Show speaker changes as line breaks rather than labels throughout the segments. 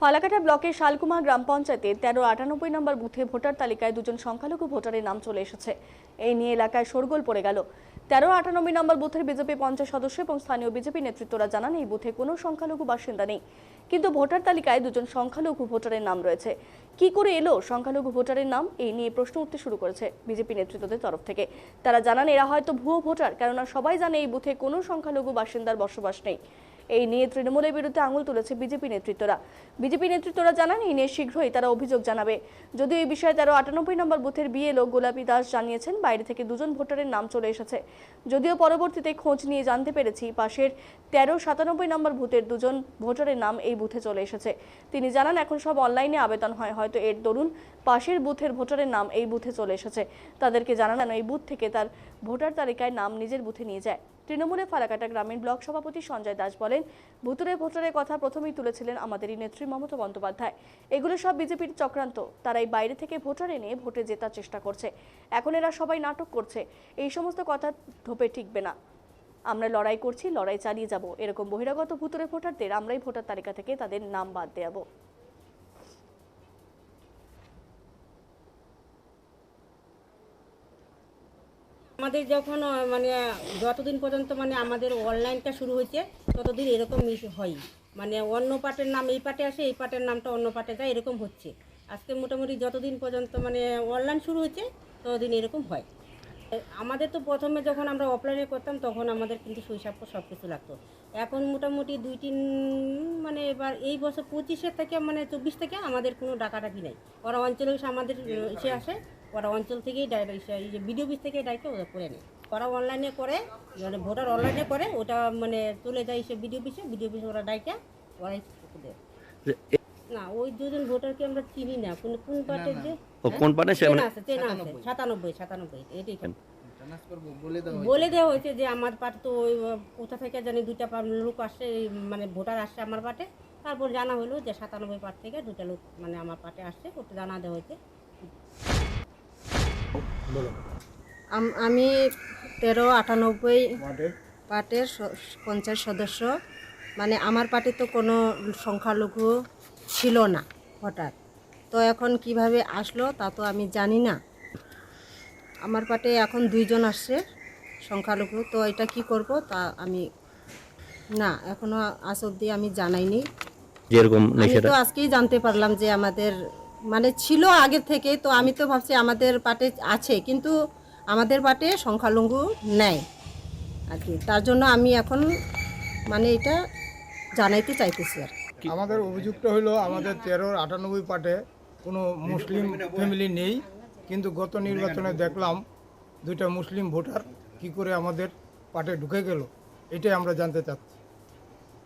ফালাকাটা ব্লকের শালকুমা গ্রাম পঞ্চায়েতে তেরো আটানব্বই নম্বর বুথে ভোটার তালিকায় দুজন সংখ্যালঘু ভোটারের নাম চলে এসেছে। এই নিয়ে এলাকায় শোরগোল পড়ে গেল। তেরো আটানব্বই নম্বর বুথের বিজেপি পঞ্চায়েত সদস্য এবং স্থানীয় বিজেপি নেতৃত্বরা জানান, এই বুথে কোনো সংখ্যালঘু বাসিন্দা নেই। কিন্তু ভোটার তালিকায় দুজন সংখ্যালঘু ভোটারের নাম রয়েছে। কি করে এলো সংখ্যালঘু ভোটারের নাম? এই নিয়ে প্রশ্ন উঠতে শুরু করেছে বিজেপি নেতৃত্বদের তরফ থেকে। তারা জানান, এরা হয়তো ভুয়ো ভোটার, কেননা সবাই জানে এই বুথে কোনো সংখ্যালঘু বাসিন্দার বসবাস নেই। এই নিয়ে তৃণমূলের বিরুদ্ধে আঙুল তুলেছে বিজেপি নেতৃত্বরা। বিজেপি নেতৃত্বরা জানান, এই নিয়ে শীঘ্রই তারা অভিযোগ জানাবে। যদিও এই বিষয়ে তেরো আটানব্বই নম্বর বুথের বিয়ে লোক গোলাপী দাস জানিয়েছেন, বাইরে থেকে দুজন ভোটারের নাম চলে এসেছে। যদিও পরবর্তীতে খোঁজ নিয়ে জানতে পেরেছি, পাশের তেরো সাতানব্বই নম্বর বুথের দুজন ভোটারের নাম এই বুথে চলে এসেছে। তিনি জানান, এখন সব অনলাইনে আবেদন হয়, হয়তো এর দরুন পাশের বুথের ভোটারের নাম এই বুথে চলে এসেছে। তাদেরকে জানানো, এই বুথ থেকে তার ভোটার তালিকায় নাম নিজের বুথে নিয়ে যায়। তৃণমূলে ফালাকাটা গ্রামীণ ব্লক সভাপতি সঞ্জয় দাস বলেন ভুতুরে ভোটারের কথা প্রথমেই তুলেছিলেন আমাদেরই নেত্রী মমতা বন্দ্যোপাধ্যায়। এগুলো সব বিজেপির চক্রান্ত। তারাই বাইরে থেকে ভোটার এনে ভোটে জেতার চেষ্টা করছে। এখন এরা সবাই নাটক করছে। এই সমস্ত কথা ঢোপে ঠিকবে না। আমরা লড়াই করছি, লড়াই চালিয়ে যাব। এরকম বহিরাগত ভুতুরে ভোটারদের আমরাই ভোটার তালিকা থেকে তাদের নাম বাদ দেওয়াবো
আমাদের যখন মানে যতদিন পর্যন্ত মানে আমাদের অনলাইনটা শুরু হয়েছে, ততদিন এরকম মিস হয় মানে অন্য পার্টের নাম এই পার্টে আসে, এই পার্টের নামটা অন্য পার্টে যায়, এরকম হচ্ছে। আজকে মোটামুটি যতদিন পর্যন্ত মানে অনলাইন শুরু হচ্ছে ততদিন এরকম হয়। আমাদের তো প্রথমে যখন আমরা অফলাইনে করতাম, তখন আমাদের কিন্তু শৈশাব্য সব কিছু লাগতো। এখন মোটামুটি দুই তিন মানে এবার এই বছর পঁচিশের থেকে মানে চব্বিশ থেকে আমাদের কোনো ডাকাডাকি নেই। ওরা অঞ্চলে এসে আমাদের এসে আসে। ওরা অঞ্চল থেকেই ডাইরেক্ট এই যে বিডিও অফিস থেকে ডাইরেক্ট ওরা করে নেয়। ওরা অনলাইনে করে মানে ভোটার অনলাইনে করে ওটা মানে চলে যায় সে বিডিও অফিসে বিডিও অফিসে ওরা ডাইকে ওরাই দেয় না ওই দুজন ভোটারকে আমরা চিনি না। কোন কোন পার্টির যে
ও কোন পার্টে সে
চেনা
মানে
আছে চেনা আছে। সাতানব্বই। সাতানব্বই এটাই
বলে
দেওয়া হয়েছে। যে আমার পাট তো ওই কোথা থেকে জানি দুইটা লোক আসছে মানে ভোটার আসছে আমার পাটে। তারপর জানা হলো যে সাতানব্বই পাট থেকে দুটা লোক মানে আমার পাটে আসছে ওটা জানা দেওয়া হয়েছে।
আম- আমি তেরো আটানব্বই পার্টের স- পঞ্চায়েত সদস্য। মানে আমার পার্টি তো কোনো সংখ্যালঘু ছিল না হঠাৎ। তো এখন কীভাবে আসলো তা তো আমি জানি না। আমার পার্টে এখন দুইজন আসছে সংখ্যালঘু। তো এটা কি করব তা আমি না এখনও আজ অবধি আমি জানাইনি।
যেরকম
আমি তো আজকেই জানতে পারলাম যে আমাদের মানে ছিল আগের থেকে, তো আমি তো ভাবছি আমাদের পাটে আছে, কিন্তু আমাদের পাটে সংখ্যালঘু নেয় আর কি। তার জন্য আমি এখন মানে এটা জানাইতে চাইতেছি আর
আমাদের অভিযোগটা হলো আমাদের তেরোর আটানব্বই পার্টে কোনো মুসলিম ফ্যামিলি নেই, কিন্তু গত নির্বাচনে দেখলাম দুইটা মুসলিম ভোটার কি করে আমাদের পার্টে ঢুকে গেল, এটাই আমরা জানতে চাচ্ছি।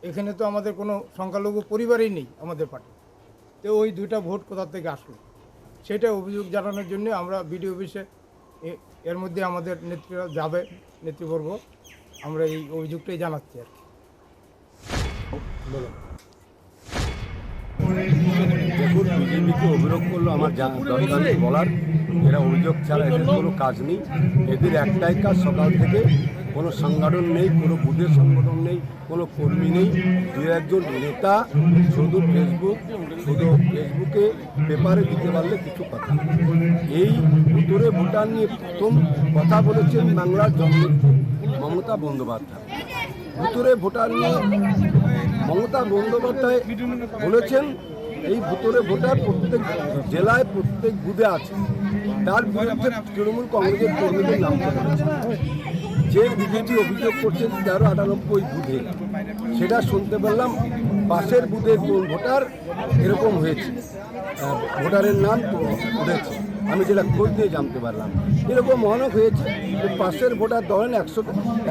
এখানে তো আমাদের কোনো সংখ্যালঘু পরিবারই নেই আমাদের পার্টে তো ওই দুইটা ভোট কোথা থেকে আসলো? সেটা অভিযোগ জানানোর জন্য আমরা বিডি অফিসে এর মধ্যে আমাদের নেত্রীরা যাবে নেতৃবর্গ আমরা এই অভিযোগটাই জানাচ্ছি আর কি।
দেখুন বিজেপিকে অভিযোগ করল আমার দরকার বলার। এরা অভিযোগ ছাড়া এদের কোনো কাজ নেই। এদের একটাই কাজ সকাল থেকে কোনো সংগঠন নেই, কোনো বুথের সংগঠন নেই, কোনো কর্মী নেই। দু একজন নেতা শুধু ফেসবুক শুধু ফেসবুকে পেপারে দিতে পারলে কিছু কথা এই উত্তরে ভুটান নিয়ে প্রথম কথা বলেছেন বাংলার জন্মনেত্রী মমতা বন্দ্যোপাধ্যায়। উত্তরে ভোটার নিয়ে মমতা বন্দ্যোপাধ্যায় বলেছেন, এই ভুতরে ভোটার প্রত্যেক জেলায়, প্রত্যেক বুথে আছে। তার বিরুদ্ধে তৃণমূল কংগ্রেসের কর্মীদের নাম যে বিজেপি অভিযোগ করছেন তেরো আটানব্বই বুধে সেটা শুনতে পারলাম পাশের বুথের কোন ভোটার, এরকম হয়েছে। ভোটারের নাম উঠেছে। আমি যেটা খোঁজ দিয়ে জানতে পারলাম, এরকম অনেক হয়েছে। যে পাশের ভোটার ধরেন একশো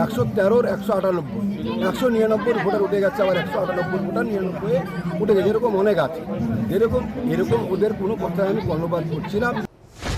একশো তেরোর একশো আটানব্বই, একশো নিরানব্বই ভোটার উঠে গেছে, আবার একশো আটানব্বই ভোটার নিরানব্বই উঠে গেছে, এরকম অনেক আছে। এরকম এরকম ওদের কোনো কথা আমি কর্ণপাত করছি না